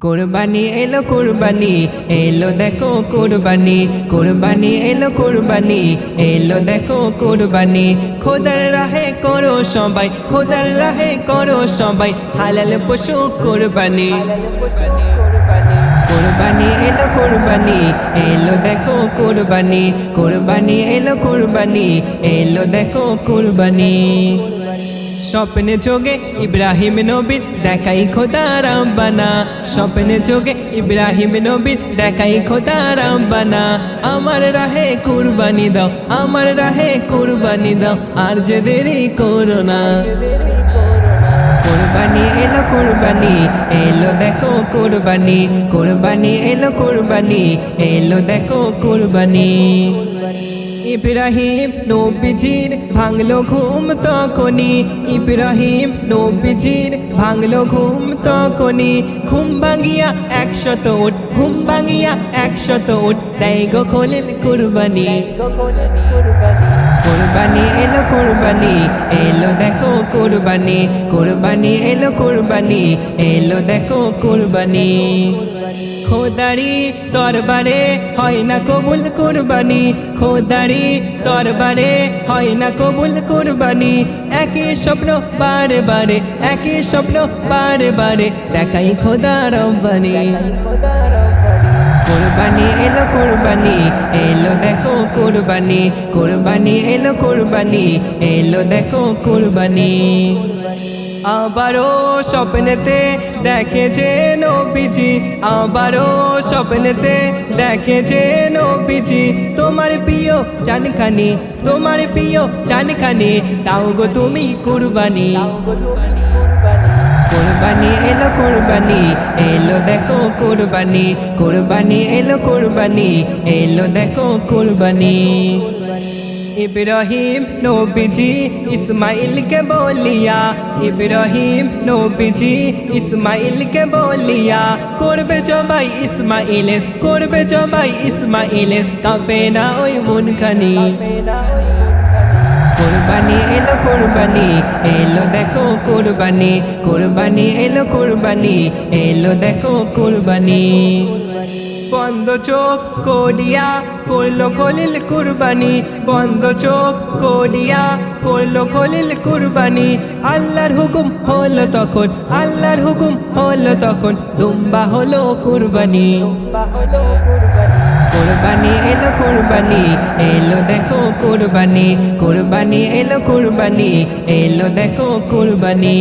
কোরবানি এলো কোরবানি, এলো দেখো কোরবানি কোরবানি এলো কোরবানি, এলো দেখো কোরবানি। খোদার রাহে করো সবাই, খোদার রাহে করো সবাই, হালাল পশু কোরবানি। কোরবানি এলো কোরবানি, এলো দেখো কোরবানি কোরবানি এলো কোরবানি, এলো দেখো কোরবানি। স্বপ্নে যোগে ইব্রাহিম নবীর, দেখাই খোদা রাব্বানা স্বপ্নে যোগে ইব্রাহিম নবীর, দেখাই খোদা রাব্বানা আমার রাহে কুরবানি দাও, আমার রাহে কুরবানি দাও, আর যে দেরি করো না। কোরবানি এলো কোরবানি, এলো দেখো কোরবানি। কোরবানি এলো কোরবানি, এলো দেখো কোরবানি। ইব্রাহিম নবীজির ভাঙলো ঘুম তখনই। ইব্রাহিম নবীজির ভাঙলো ঘুম তখনই। ঘুম ভাঙিয়া একশত উঠ, ঘুম ভাঙিয়া একশত উঠ। দেয় গো খোলেন কুরবানি। গো খোলেন কোরবানি। এলো দেখো কোরবানি কোরবানি, এলো কোরবানি, এলো দেখো কোরবানি। খোদারি দরবারে হয় না কবুল কুরবানি, খোদারি দরবারে হয় না কবুল কুরবানি। একই স্বপ্ন বারে বারে, একই স্বপ্ন বারে বারে, দেখাই খোদা রব্বানি। কোরবানি এলো কোরবানি, এলো দেখো কোরবানি কোরবানি এলো কোরবানি, এলো দেখো কোরবানি। আবারও স্বপ্নেতে দেখে যে নবীজি আবারও স্বপ্নেতে দেখে যে নবীজি। তোমার প্রিয় চানখানি তোমার প্রিয় চানখানি তাও গো তুমি কুরবানি কোরবানি। কোরবানি, এলো দেখো কোরবানি কোরবানি, এলো কোরবানি, এলো দেখো কোরবানি। ইব্রাহিম নবীজি ইসমাইলকে বলিয়া, ইব্রাহিম নবীজি ইসমাইলকে বলিয়া, করবে জবাই ইসমাইলের, করবে জবাই ইসমাইলের, কাঁপে না ওই মনখানি। কোরবানি এলো কোরবানি, এলো দেখো কোরবানি কোরবানি এলো কোরবানি, এলো দেখো কোরবানি। বন্ধ চোখ করিয়া করল খলিল কুরবানি, বন্ধ চোখ করিয়া করল খলিল কুরবানি। আল্লাহর হুকুম হলো তখন, আল্লাহর হুকুম হলো তখন, দুম্বা হলো কুরবানি। কোরবানি এলো কোরবানি এলো দেখো কোরবানি কোরবানি এলো কোরবানি এলো দেখো কোরবানি।